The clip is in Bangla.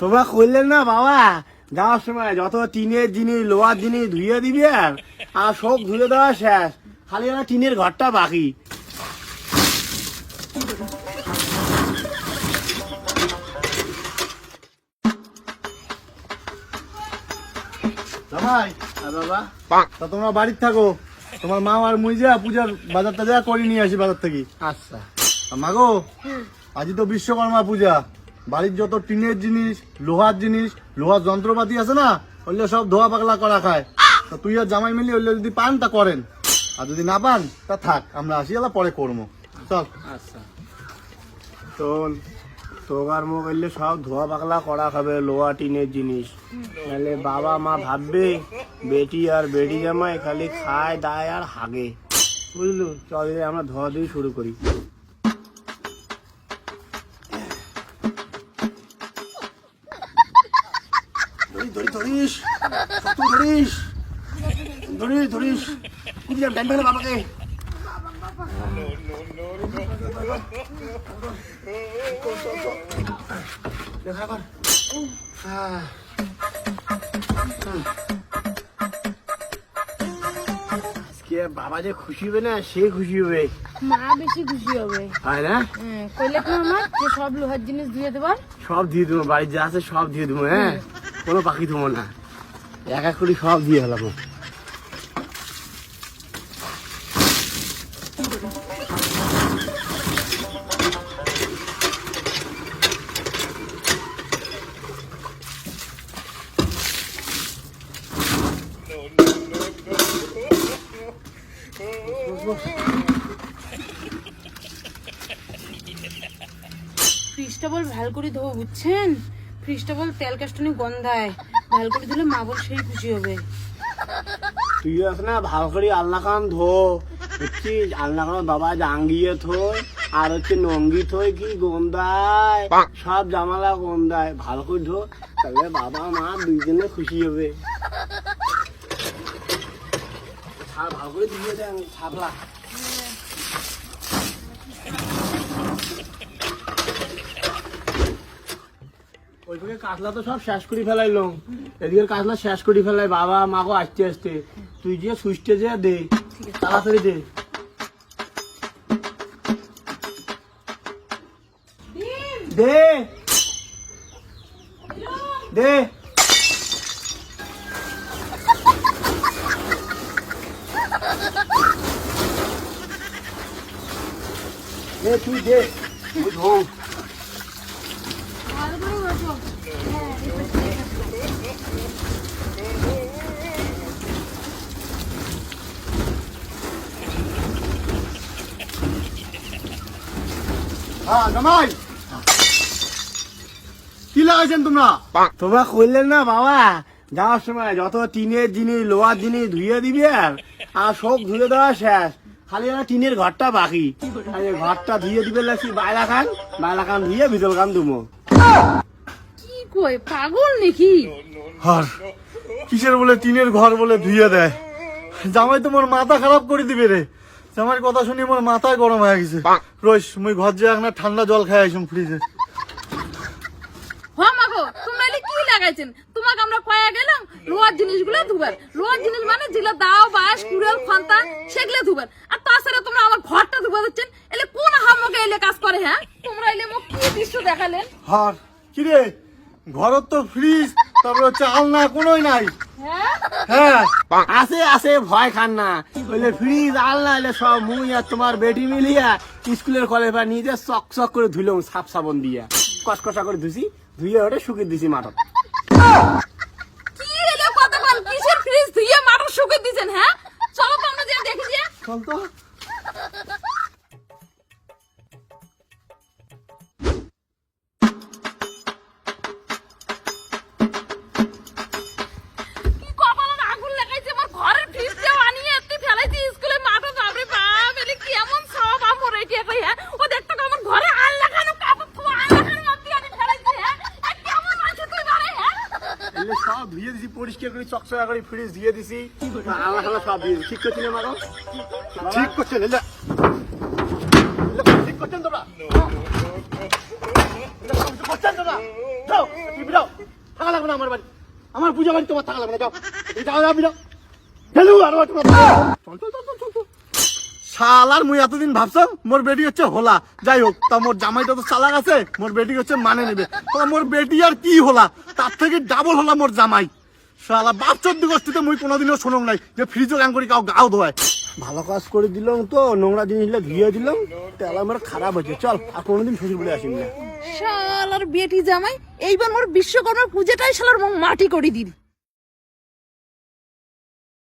তোমরা করলেন না বাবা? যাওয়ার সময় যত টিনের জিনিস লোহার জিনিস ধুয়ে দিবি আর আর সব ধুয়ে দেওয়া শেষ। খালি আমার টিনের ঘরটা বাকি। জামাই আর বাবা? তা তোমরা বাড়িতে থাকো। তোমার মা আর মুই যা পূজার বাজারটা যা করে নিয়ে আসি বাজার থেকে। আচ্ছা। মাগো আজই তো বিশ্বকর্মা পূজা। বাড়ির যত টিনের জিনিস লোহার জিনিস লোহার যন্ত্রপাতি আছে না ওগুলো সব ধোয়া পাগলা করা খায়। তা তুই আর জামাই মিলি ওগুলো যদি পান তা করেন। আর যদি না পান তা থাক আমরা আসি এলা পরে করব। চল। আচ্ছা। শোন তোগার মুখ এলে সব ধোয়া পাগলা করা খাবে লোহা টিনের জিনিস। তাহলে বাবা মা ভাববে বেটি আর বেটি জামাই খালি খায় দায় আর হাগে। বুঝলু? চল আমরা ধোয়া দিয়ে শুরু করি। ধরিস ধরিস ধরিস ধরিস বাবাকে দেখা কর। বাবা যে খুশি হবে না সে খুশি হবে। মা বেশি খুশি হবে। হয় না? কইলে কি আমার সব লোহার জিনিস দিয়ে দেবার সব দিয়ে দেবো বাড়ির যা আছে সব দিয়ে দেবো হ্যাঁ? কোনো পাখি দেবো না। এক এক করে সব দিয়ে হলাম ভালো করে ধোবো বুঝছেন? ফ্রিজটা বল তেল কাস্টনি গন্ধায়। ভালো করে দিলে মা বল সেই খুশি হবে। তুই না ভালো করে আল্লাহ খান ধো। বুঝছিস আল্লাহ খান বাবা জাঙ্গিয়ে থই আর হচ্ছে নঙ্গি থই কি গন্ধায়? সব জামালা গন্ধায়। ভালো করে ধো তাহলে বাবা মা দুইজনে খুশি হবে। আর ভালো করে দিয়ে দেন ছাপলা। ওইদিকে কাতলা তো সব শেষ করে ফেলাইলো। এদিকে কাতলা শেষ করে ফেলাই বাবা মাকে আসতে আসতে। তুই যে সুইচটে যে দে, তাড়াতাড়ি দে। দে। দে। দে, তুই দে। তুই ধো ভালো করে বসো হ্যাঁ জামাই। কি লাগাইছেন তোমরা? তোমরা করলেন না বাবা যাওয়ার সময় যত টিনের জিনিস লোহার জিনিস ধুয়ে দিবি আর আর সব ধুয়ে দেওয়া শেষ। খালি টিনের ঘরটা বাকি। ঘরটা ধুয়ে দিবে লাগছি বাইলা খান বাইলা খান ধুয়ে ভিতর খান দুমো কি কই পাগল নাকি? আর কিসের বলে টিনের ঘর বলে ধুইয়ে দেয়? জামাই তোমার মাথা খারাপ করে দিবে রে। জামাইয়ের কথা শুনি আমার মাথায় গরম হয়ে গেছে। রইস মুই ঘর যে একটা ঠান্ডা জল খাই আইসুম ফ্রিজে হ মাগো তোমরা এলে কি লাগাইছেন? তোমাকে আমরা কয়া গেলাম লোহার জিনিসগুলো ধুবার। লোহার জিনিস মানে যেগুলো দাও বাঁশ কুড়াল খন্তা সেগুলো ধুবার। আর তাছাড়া তোমরা আমার ঘরটা ধুবা দিচ্ছেন এলে কোন হামকে এলে কাজ করে হ্যাঁ? তোমরা এলে মোক কি দৃশ্য দেখালেন? আর কিরে? ঘরত তো ফ্রিজ তারপরে হচ্ছে আলনা কোনোই নাই। হ্যাঁ? হ্যাঁ আছে আছে ভয় খান না। বললে ফ্রিজ আলনা এলে সব মুই আর তোমার বেটি মিলিয়া স্কুলের কলেজ বা নিজে চক চক করে ধুলাম সাপ সাবন দিয়া। কসকসা করে ধুছি ধুয়ে ওটা শুকিয়ে দিছি মাঠত। বল কিসের ফ্রিজ ধুইয়ে মাটার শুকে দিছেন হ্যাঁ? চলো তো আমরা দেখি চল তো। ধুয়ে দিছি পরিষ্কার করে চকচকা করে ফ্রিজ ধুয়ে দিছি। খালা সব দিয়ে ঠিক করছি না মারো ঠিক করছেন ঠিক করছেন তোমরা? করছেন তোমরা? যাও তুমি বিরাও থাকা লাগবে না আমার বাড়ি। আমার পূজা বাড়ি তোমার থাকা লাগবে না যাও। যাও যাও চল চল চল চল। শালার মুই এতদিন ভাবছাম মোর বেটি হচ্ছে হোলা। যাই হোক তা মোর জামাইটা তো চালাক আছে মোর বেটি হচ্ছে মানে নেবে। তা মোর বেটি আর কি হোলা? তার থেকে ডাবল হোলা মোর জামাই। শালা বাপ চোদ্দ গোষ্ঠীতে মুই কোনোদিনও শোনং নাই যে ফ্রিজও গান করি কাউ গাও ধোয়। ভালো কাজ করে দিলাম তো নোংরা জিনিসগুলো ধুয়ে দিলাম তেল আমার খারাপ হয়েছে। চল আর কোনোদিন শ্বশুর বলে আসিনি না। শালার বেটি জামাই এইবার মোর বিশ্বকর্মা পূজাটাই শালার মাটি করে দিদি